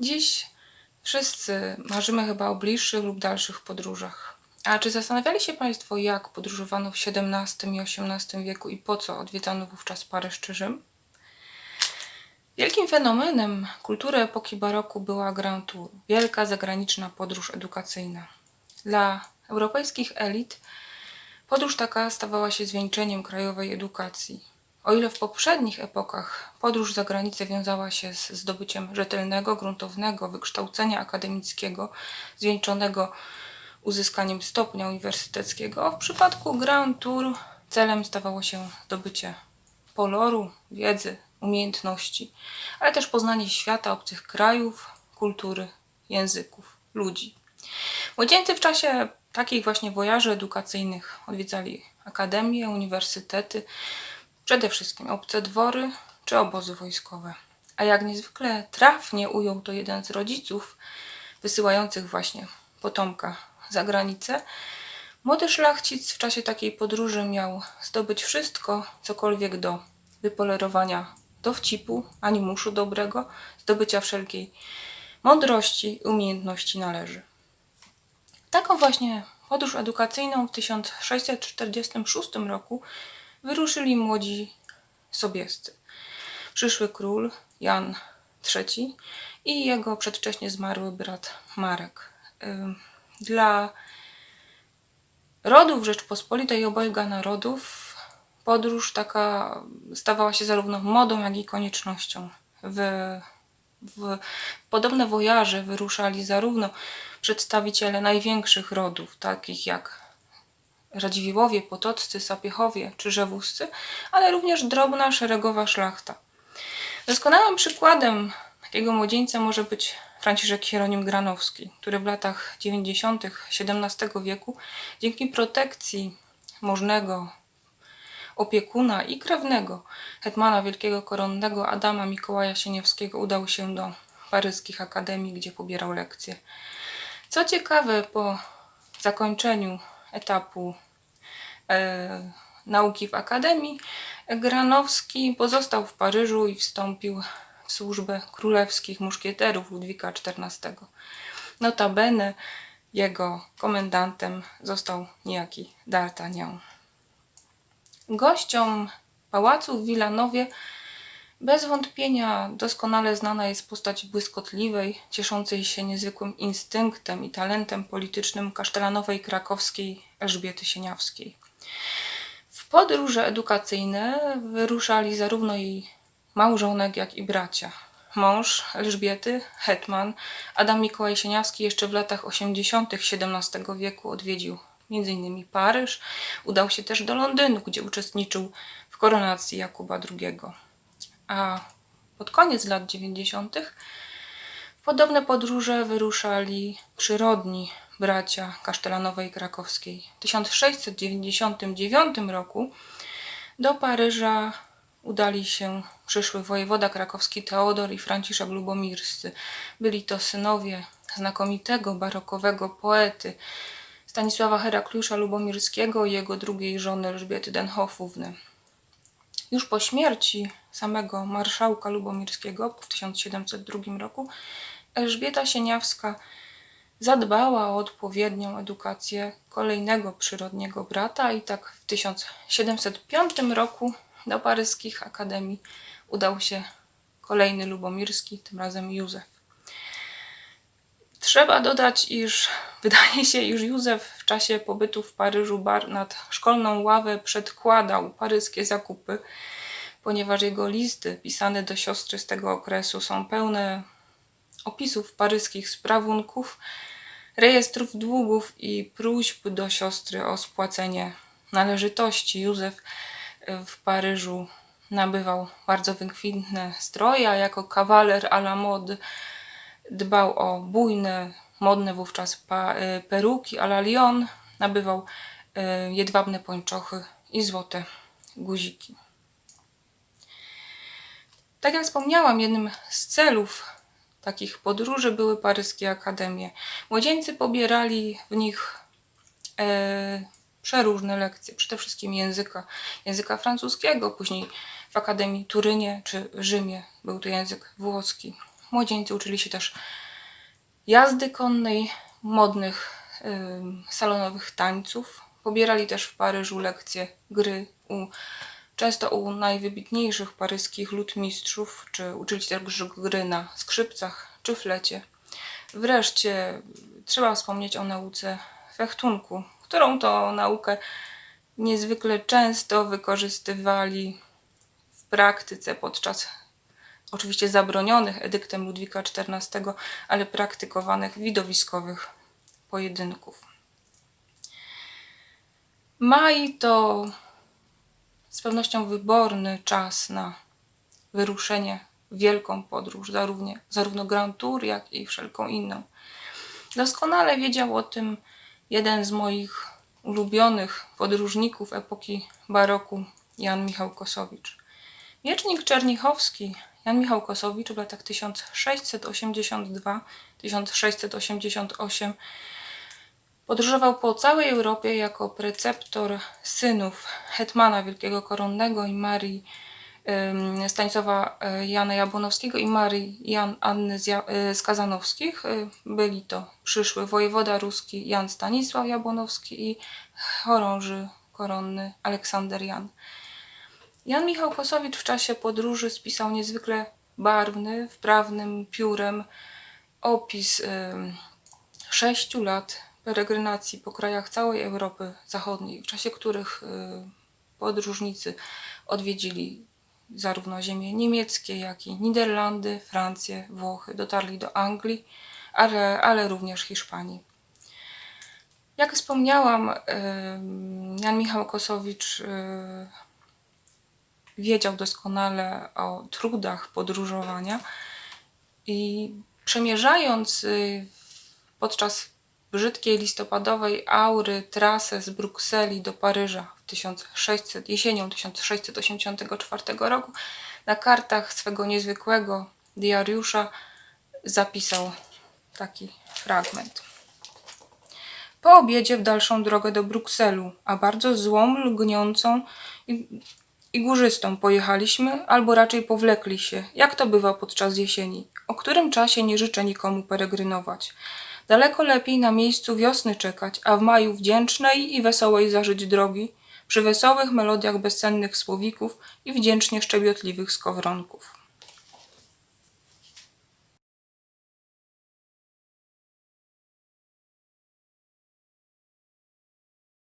Dziś wszyscy marzymy chyba o bliższych lub dalszych podróżach. A czy zastanawiali się Państwo, jak podróżowano w XVII i XVIII wieku i po co odwiedzano wówczas Paryż czy Rzym? Wielkim fenomenem kultury epoki baroku była Grand Tour, wielka zagraniczna podróż edukacyjna. Dla europejskich elit podróż taka stawała się zwieńczeniem krajowej edukacji. O ile w poprzednich epokach podróż za granicę wiązała się z zdobyciem rzetelnego, gruntownego wykształcenia akademickiego, zwieńczonego uzyskaniem stopnia uniwersyteckiego, w przypadku Grand Tour celem stawało się zdobycie poloru, wiedzy, umiejętności, ale też poznanie świata, obcych krajów, kultury, języków, ludzi. Młodzieńcy w czasie takich właśnie wojaży edukacyjnych odwiedzali akademie, uniwersytety, przede wszystkim obce dwory czy obozy wojskowe. A jak niezwykle trafnie ujął to jeden z rodziców wysyłających właśnie potomka za granicę, młody szlachcic w czasie takiej podróży miał zdobyć wszystko, cokolwiek do wypolerowania dowcipu, animuszu dobrego, zdobycia wszelkiej mądrości i umiejętności należy. Taką właśnie podróż edukacyjną w 1646 roku wyruszyli młodzi sobiescy. Przyszły król Jan III i jego przedwcześnie zmarły brat Marek. Dla rodów Rzeczpospolitej obojga narodów podróż taka stawała się zarówno modą, jak i koniecznością. W, w podobne wojaże wyruszali zarówno przedstawiciele największych rodów, takich jak Radziwiłłowie, Potoccy, Sapiechowie czy Rzewuscy, ale również drobna, szeregowa szlachta. Doskonałym przykładem takiego młodzieńca może być Franciszek Hieronim Granowski, który w latach 90. XVII wieku dzięki protekcji możnego opiekuna i krewnego hetmana wielkiego koronnego Adama Mikołaja Sieniewskiego udał się do paryskich akademii, gdzie pobierał lekcje. Co ciekawe, po zakończeniu etapu nauki w akademii, Granowski pozostał w Paryżu i wstąpił w służbę królewskich muszkieterów Ludwika XIV. Notabene jego komendantem został niejaki D'Artagnan. Gościom pałacu w Wilanowie bez wątpienia doskonale znana jest postać błyskotliwej, cieszącej się niezwykłym instynktem i talentem politycznym kasztelanowej krakowskiej Elżbiety Sieniawskiej. W podróże edukacyjne wyruszali zarówno jej małżonek, jak i bracia. Mąż Elżbiety, hetman Adam Mikołaj Sieniawski jeszcze w latach 80. XVII wieku odwiedził m.in. Paryż, udał się też do Londynu, gdzie uczestniczył w koronacji Jakuba II. A pod koniec lat 90. w podobne podróże wyruszali przyrodni bracia Kasztelanowej Krakowskiej. W 1699 roku do Paryża udali się przyszły wojewoda krakowski Teodor i Franciszek Lubomirscy. Byli to synowie znakomitego barokowego poety Stanisława Herakliusza Lubomirskiego i jego drugiej żony Elżbiety Denhoffówny. Już po śmierci samego marszałka Lubomirskiego w 1702 roku Elżbieta Sieniawska zadbała o odpowiednią edukację kolejnego przyrodniego brata i tak w 1705 roku do paryskich akademii udał się kolejny lubomirski, tym razem Józef. Trzeba dodać, iż wydaje się, iż Józef w czasie pobytu w Paryżu bar nad szkolną ławę przedkładał paryskie zakupy, ponieważ jego listy pisane do siostry z tego okresu są pełne opisów paryskich sprawunków, rejestrów długów i próśb do siostry o spłacenie należytości. Józef w Paryżu nabywał bardzo wykwintne stroje, a jako kawaler à la mode dbał o bujne, modne wówczas y, peruki à la Lyon, nabywał y, jedwabne pończochy i złote guziki. Tak jak wspomniałam, jednym z celów takich podróży były paryskie akademie. Młodzieńcy pobierali w nich e, przeróżne lekcje, przede wszystkim języka, języka francuskiego, później w Akademii Turynie czy Rzymie był to język włoski. Młodzieńcy uczyli się też jazdy konnej, modnych ym, salonowych tańców. Pobierali też w Paryżu lekcje gry u, często u najwybitniejszych paryskich ludmistrzów, czy uczyli też gry na skrzypcach czy flecie. Wreszcie trzeba wspomnieć o nauce fechtunku, którą to naukę niezwykle często wykorzystywali w praktyce podczas oczywiście zabronionych edyktem Ludwika XIV, ale praktykowanych widowiskowych pojedynków. Maj to z pewnością wyborny czas na wyruszenie w wielką podróż, zarówno, zarówno Grand Tour, jak i wszelką inną. Doskonale wiedział o tym jeden z moich ulubionych podróżników epoki baroku, Jan Michał Kosowicz. Miecznik Czernichowski, Jan Michał Kosowicz w latach 1682-1688 podróżował po całej Europie jako preceptor synów hetmana wielkiego koronnego i Marii Stanisława y, Jana Jabłonowskiego i Marii Jan Anny z, Ja- y, z Kazanowskich. Y, Byli to przyszły wojewoda ruski Jan Stanisław Jabłonowski i chorąży koronny Aleksander Jan. Jan Michał Kosowicz w czasie podróży spisał niezwykle barwny, wprawnym piórem opis sześciu lat peregrinacji po krajach całej Europy Zachodniej, w czasie których y, podróżnicy odwiedzili zarówno ziemie niemieckie, jak i Niderlandy, Francję, Włochy, dotarli do Anglii, ale, ale również Hiszpanii. Jak wspomniałam, ym, Jan Michał Kosowicz y, wiedział doskonale o trudach podróżowania i przemierzając y, podczas brzydkiej listopadowej aury trasę z Brukseli do Paryża w 1600, jesienią 1684 roku na kartach swego niezwykłego diariusza zapisał taki fragment. Po obiedzie w dalszą drogę do Brukselu, a bardzo złą, lgniącą i, i górzystą pojechaliśmy, albo raczej powlekli się, jak to bywa podczas jesieni, o którym czasie nie życzę nikomu peregrynować. Daleko lepiej na miejscu wiosny czekać, a w maju wdzięcznej i wesołej zażyć drogi, przy wesołych melodiach bezcennych słowików i wdzięcznie szczebiotliwych skowronków.